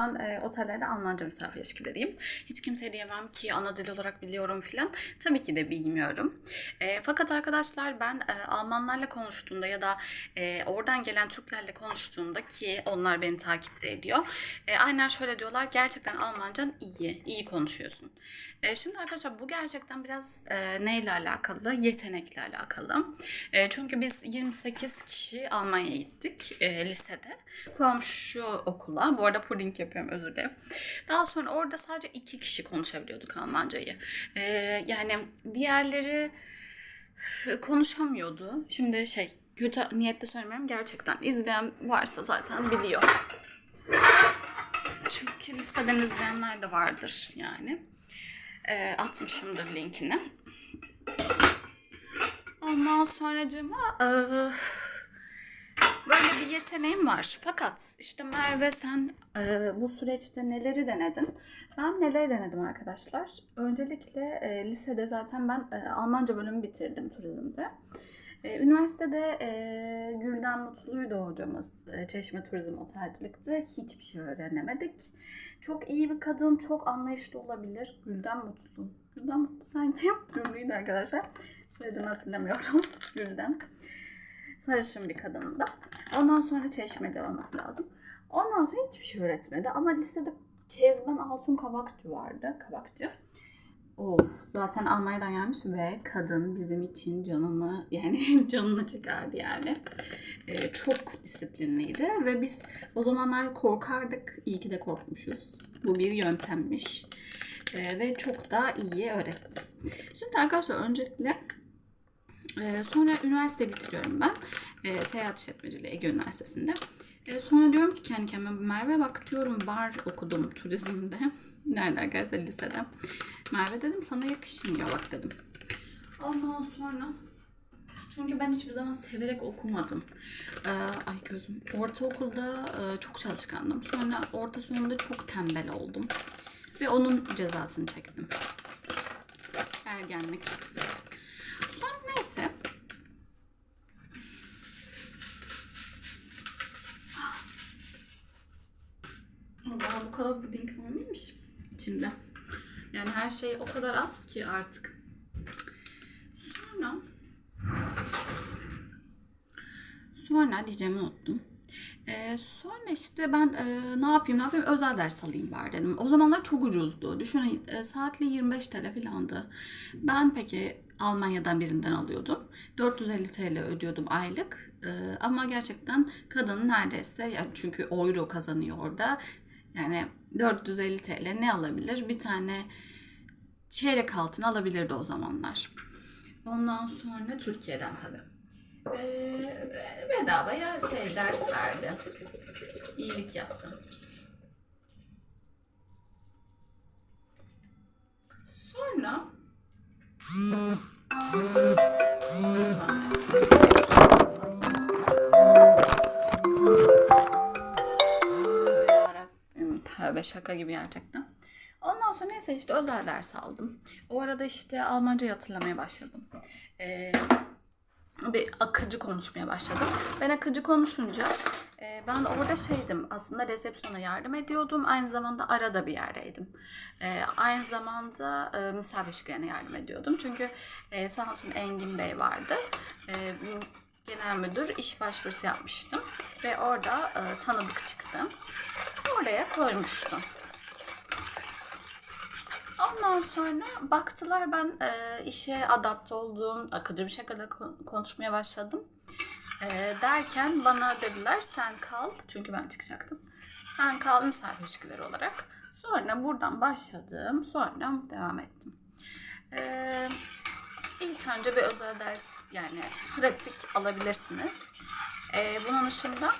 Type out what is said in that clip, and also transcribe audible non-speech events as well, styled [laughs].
Ben e, otellerde Almanca misafir ilişkileriyim. Hiç kimseye diyemem ki ana dil olarak biliyorum filan. Tabii ki de bilmiyorum. E, fakat arkadaşlar ben e, Almanlarla konuştuğumda ya da e, oradan gelen Türklerle konuştuğumda ki onlar beni takipte ediyor. E, aynen şöyle diyorlar. Gerçekten Almancan iyi. iyi konuşuyorsun. E, şimdi arkadaşlar bu gerçekten biraz e, neyle alakalı? Yetenekle alakalı. E, çünkü biz 28 kişi Almanya'ya gittik e, lisede. Komşu okula. Bu arada puding yapıyorum özür dilerim. Daha sonra orada sadece iki kişi konuşabiliyorduk Almancayı. E, yani diğerleri konuşamıyordu. Şimdi şey kötü niyetle söylemiyorum. Gerçekten izleyen varsa zaten biliyor. Çünkü listeden izleyenler de vardır yani. E, atmışımdır linkini. Ondan sonracığıma e, böyle bir yeteneğim var. Fakat işte Merve sen e, bu süreçte neleri denedin? Ben neleri denedim arkadaşlar? Öncelikle e, lisede zaten ben e, Almanca bölümü bitirdim turizmde. E, üniversitede e, Gülden Mutlu'ydu hocamız. E, Çeşme Turizm Otelcilik'te. Hiçbir şey öğrenemedik. Çok iyi bir kadın, çok anlayışlı olabilir. Gülden Mutlu. Gülden Mutlu sanki ünlüydü arkadaşlar. Soyadını hatırlamıyorum. [laughs] Gülden. Sarışın bir kadındı. Ondan sonra Çeşme'de olması lazım. Ondan sonra hiçbir şey öğretmedi. Ama lisede Kezban Altun Kabakçı vardı. Kabakçı. Of zaten Almanya'dan gelmiş ve kadın bizim için canını yani [laughs] canını çıkardı yani. Ee, çok disiplinliydi ve biz o zamanlar korkardık. İyi ki de korkmuşuz. Bu bir yöntemmiş. Ee, ve çok da iyi öğretti. Şimdi arkadaşlar öncelikle e, sonra üniversite bitiriyorum ben. E, seyahat işletmeciliği Ege Üniversitesi'nde. E, sonra diyorum ki kendi kendime Merve bak diyorum bar okudum [laughs] turizmde. Nerede arkadaşlar lisede. Merve dedim sana yakışmıyor bak dedim. Ondan sonra çünkü ben hiçbir zaman severek okumadım. Ee, ay gözüm. Ortaokulda e, çok çalışkandım. Sonra orta sonunda çok tembel oldum. Ve onun cezasını çektim. Ergenlik. Sonra neyse. Allah'ım bu kadar puding var mıymış içinde? Yani her şey o kadar az ki artık. Sonra sonra diyeceğimi unuttum. Ee, sonra işte ben e, ne yapayım ne yapayım özel ders alayım bari dedim. O zamanlar çok ucuzdu. Düşünün e, saatli 25 TL falandı. Ben peki Almanya'dan birinden alıyordum. 450 TL ödüyordum aylık. Ee, ama gerçekten kadın neredeyse yani çünkü euro kazanıyor orada. Yani 450 TL ne alabilir? Bir tane çeyrek altın alabilirdi o zamanlar. Ondan sonra Türkiye'den tabii. Ee, bedavaya şey ders verdi. İyilik yaptı. Sonra Tövbe şaka gibi gerçekten. Ondan sonra neyse işte özel ders aldım. O arada işte Almanca hatırlamaya başladım. Ee, bir akıcı konuşmaya başladım. Ben akıcı konuşunca e, ben orada şeydim aslında resepsiyona yardım ediyordum. Aynı zamanda arada bir yerdeydim. E, aynı zamanda e, misafir yardım ediyordum. Çünkü e, sağ olsun Engin Bey vardı. E, genel müdür iş başvurusu yapmıştım. Ve orada e, tanıdık çıktı. Oraya koymuştum. Ondan sonra baktılar ben e, işe adapte oldum, akıcı bir şekilde kon- konuşmaya başladım. E, derken bana dediler sen kal, çünkü ben çıkacaktım. Sen kal misafir ilişkileri olarak. Sonra buradan başladım, sonra devam ettim. E, ilk önce bir özel ders yani pratik alabilirsiniz. E, bunun dışında